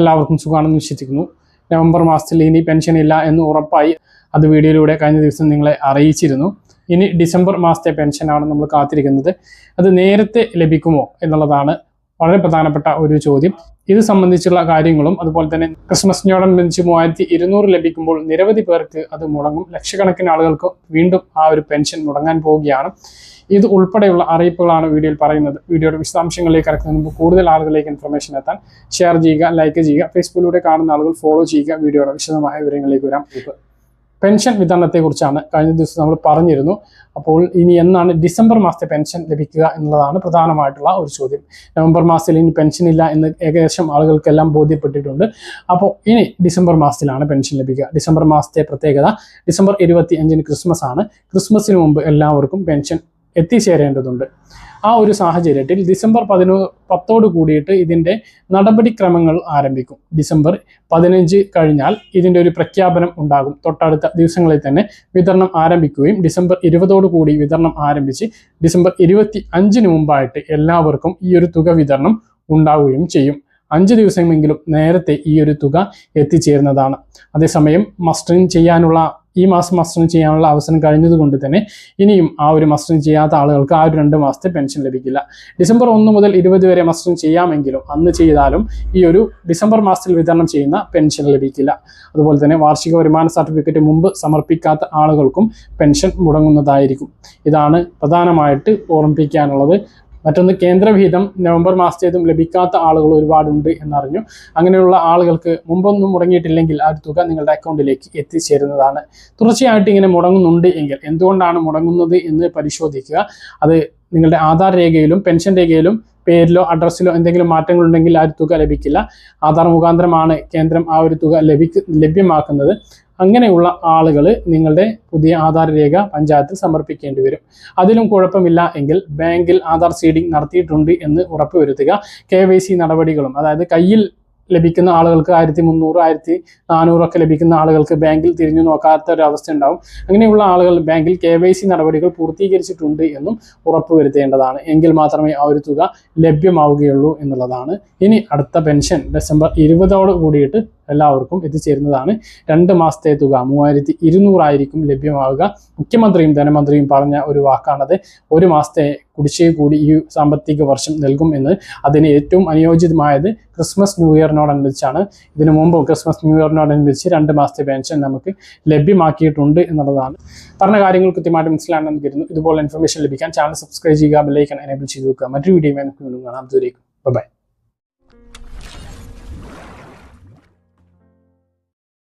എല്ലാവർക്കും സുഖമാണെന്ന് വിശ്വസിക്കുന്നു. നവംബർ മാസത്തിൽ ഇനി പെൻഷൻ ഇല്ല എന്ന് ഉറപ്പായി അത് വീഡിയോയിലൂടെ കഴിഞ്ഞ ദിവസം നിങ്ങളെ അറിയിച്ചിരുന്നു. ഇനി ഡിസംബർ മാസത്തെ പെൻഷനാണ് നമ്മൾ കാത്തിരിക്കുന്നത്. അത് നേരത്തെ ലഭിക്കുമോ എന്നുള്ളതാണ് വളരെ പ്രധാനപ്പെട്ട ഒരു ചോദ്യം. ഇത് സംബന്ധിച്ചുള്ള കാര്യങ്ങളും അതുപോലെ തന്നെ ക്രിസ്മസിനോടനുബന്ധിച്ച് മൂവായിരത്തി ഇരുന്നൂറ് ലഭിക്കുമ്പോൾ നിരവധി പേർക്ക് അത് മുടങ്ങും. ലക്ഷക്കണക്കിന് ആളുകൾക്ക് വീണ്ടും ആ ഒരു പെൻഷൻ മുടങ്ങാൻ പോവുകയാണ്. ഇത് ഉൾപ്പെടെയുള്ള അറിയിപ്പുകളാണ് വീഡിയോയിൽ പറയുന്നത്. വീഡിയോയുടെ വിശദാംശങ്ങളിലേക്ക് ഇറക്കുന്നതിന് മുമ്പ് കൂടുതൽ ആളുകളിലേക്ക് ഇൻഫർമേഷൻ എത്താൻ. ഷെയർ ചെയ്യുക ലൈക്ക് ചെയ്യുക. ഫേസ്ബുക്കിലൂടെ കാണുന്ന ആളുകൾ ഫോളോ ചെയ്യുക. വീഡിയോയുടെ വിശദമായ വിവരങ്ങളിലേക്ക് വരാം. പെൻഷൻ വിതരണത്തെക്കുറിച്ചാണ് കഴിഞ്ഞ ദിവസം നമ്മൾ പറഞ്ഞിരുന്നു. അപ്പോൾ ഇനി എന്നാണ് ഡിസംബർ മാസത്തെ പെൻഷൻ ലഭിക്കുക എന്നുള്ളതാണ് പ്രധാനമായിട്ടുള്ള ഒരു ചോദ്യം. നവംബർ മാസത്തിൽ ഇനി പെൻഷൻ ഇല്ല എന്ന് ഏകദേശം ആളുകൾക്കെല്ലാം ബോധ്യപ്പെട്ടിട്ടുണ്ട്. അപ്പോൾ ഇനി ഡിസംബർ മാസത്തിലാണ് പെൻഷൻ ലഭിക്കുക. ഡിസംബർ മാസത്തെ പ്രത്യേകത ഡിസംബർ ഇരുപത്തി അഞ്ചിന് ക്രിസ്മസ് ആണ്. ക്രിസ്മസിന് മുമ്പ് എല്ലാവർക്കും പെൻഷൻ എത്തിച്ചേരേണ്ടതുണ്ട്. ആ ഒരു സാഹചര്യത്തിൽ ഡിസംബർ പതിനോ പത്തോട് കൂടിയിട്ട് ഇതിന്റെ നടപടിക്രമങ്ങൾ ആരംഭിക്കും. ഡിസംബർ പതിനഞ്ച് കഴിഞ്ഞാൽ ഇതിന്റെ ഒരു പ്രഖ്യാപനം ഉണ്ടാകും. തൊട്ടടുത്ത ദിവസങ്ങളിൽ തന്നെ വിതരണം ആരംഭിക്കുകയും ഡിസംബർ ഇരുപതോട് കൂടി വിതരണം ആരംഭിച്ച് ഡിസംബർ ഇരുപത്തി അഞ്ചിന് മുമ്പായിട്ട് എല്ലാവർക്കും ഈ ഒരു തുക വിതരണം ഉണ്ടാവുകയും ചെയ്യും. അഞ്ച് ദിവസമെങ്കിലും നേരത്തെ ഈ ഒരു തുക എത്തിച്ചേരുന്നതാണ്. അതേസമയം മസ്റ്ററിങ് ചെയ്യാനുള്ള ഈ മാസം മസ്റ്റർ ചെയ്യാനുള്ള അവസരം കഴിഞ്ഞതുകൊണ്ട് തന്നെ ഇനിയും ആ ഒരു മസ്റ്റർ ചെയ്യാത്ത ആളുകൾക്ക് ആ ഒരു രണ്ട് മാസത്തെ പെൻഷൻ ലഭിക്കില്ല. ഡിസംബർ ഒന്ന് മുതൽ ഇരുപത് വരെ മസ്റ്റർ ചെയ്യാമെങ്കിലും അന്ന് ചെയ്താലും ഈ ഒരു ഡിസംബർ മാസത്തിൽ വിതരണം ചെയ്യുന്ന പെൻഷൻ ലഭിക്കില്ല. അതുപോലെ തന്നെ വാർഷിക വരുമാന സർട്ടിഫിക്കറ്റ് മുമ്പ് സമർപ്പിക്കാത്ത ആളുകൾക്കും പെൻഷൻ മുടങ്ങുന്നതായിരിക്കും. ഇതാണ് പ്രധാനമായിട്ട് ഓർമ്മിപ്പിക്കാനുള്ളത്. മറ്റൊന്ന് കേന്ദ്രവിഹിതം നവംബർ മാസത്തേതും ലഭിക്കാത്ത ആളുകൾ ഒരുപാടുണ്ട് എന്നറിഞ്ഞു. അങ്ങനെയുള്ള ആളുകൾക്ക് മുമ്പൊന്നും മുടങ്ങിയിട്ടില്ലെങ്കിൽ ആ തുക നിങ്ങളുടെ അക്കൗണ്ടിലേക്ക് എത്തിച്ചേരുന്നതാണ്. തുടർച്ചയായിട്ട് ഇങ്ങനെ മുടങ്ങുന്നുണ്ട് എങ്കിൽ എന്തുകൊണ്ടാണ് മുടങ്ങുന്നത് എന്ന് പരിശോധിക്കുക. അത് നിങ്ങളുടെ ആധാർ രേഖയിലും പെൻഷൻ രേഖയിലും പേരിലോ അഡ്രസ്സിലോ എന്തെങ്കിലും മാറ്റങ്ങളുണ്ടെങ്കിൽ ആ ഒരു തുക ലഭിക്കില്ല. ആധാർ മുഖാന്തരമാണ് കേന്ദ്രം ആ ഒരു തുക ലഭിക്ക ലഭ്യമാക്കുന്നത്. അങ്ങനെയുള്ള ആളുകൾ നിങ്ങളുടെ പുതിയ ആധാർ രേഖ പഞ്ചായത്തിൽ സമർപ്പിക്കേണ്ടി വരും. അതിലും കുഴപ്പമില്ല എങ്കിൽ ബാങ്കിൽ ആധാർ സീഡിംഗ് നടത്തിയിട്ടുണ്ട് എന്ന് ഉറപ്പുവരുത്തുക. കെ വൈ സി നടപടികളും അതായത് കയ്യിൽ ലഭിക്കുന്ന ആളുകൾക്ക് ആയിരത്തി മുന്നൂറ് ആയിരത്തി നാനൂറൊക്കെ ലഭിക്കുന്ന ആളുകൾക്ക് ബാങ്കിൽ തിരിഞ്ഞു നോക്കാത്ത ഒരു അവസ്ഥ ഉണ്ടാവും. അങ്ങനെയുള്ള ആളുകൾ ബാങ്കിൽ കെ വൈ സി നടപടികൾ പൂർത്തീകരിച്ചിട്ടുണ്ട് എന്നും ഉറപ്പുവരുത്തേണ്ടതാണ്. എങ്കിൽ മാത്രമേ ആ ഒരു തുക ലഭ്യമാവുകയുള്ളൂ എന്നുള്ളതാണ്. ഇനി അടുത്ത പെൻഷൻ ഡിസംബർ ഇരുപതോട് കൂടിയിട്ട് എല്ലാവർക്കും എത്തിച്ചേരുന്നതാണ് രണ്ട് മാസത്തെ തുക മൂവായിരത്തി ഇരുന്നൂറായിരിക്കും ലഭ്യമാവുക. മുഖ്യമന്ത്രിയും ധനമന്ത്രിയും പറഞ്ഞ ഒരു വാക്കാണത്. ഒരു മാസത്തെ കുടിശ്ശിക കൂടി ഈ സാമ്പത്തിക വർഷം നൽകും എന്ന്. അതിന് ഏറ്റവും അനുയോജ്യമായത് ക്രിസ്മസ് ന്യൂ ഇയറിനോടനുബന്ധിച്ചാണ്. ഇതിനു മുമ്പ് ക്രിസ്മസ് ന്യൂ ഇയറിനോടനുബന്ധിച്ച് രണ്ട് മാസത്തെ പെൻഷൻ നമുക്ക് ലഭ്യമാക്കിയിട്ടുണ്ട് എന്നുള്ളതാണ്. പറഞ്ഞ കാര്യങ്ങൾ കൃത്യമായിട്ട് മനസ്സിലാണെന്ന് കരുതുന്നു. ഇതുപോലെ ഇൻഫർമേഷൻ ലഭിക്കാൻ ചാനൽ സബ്സ്ക്രൈബ് ചെയ്യുക ബെല്ലൈക്കൺ എനേബിൾ ചെയ്ത് വെക്കുക. മറ്റൊരു വീഡിയോ കാണാം. ദൂരേക്കും ബൈ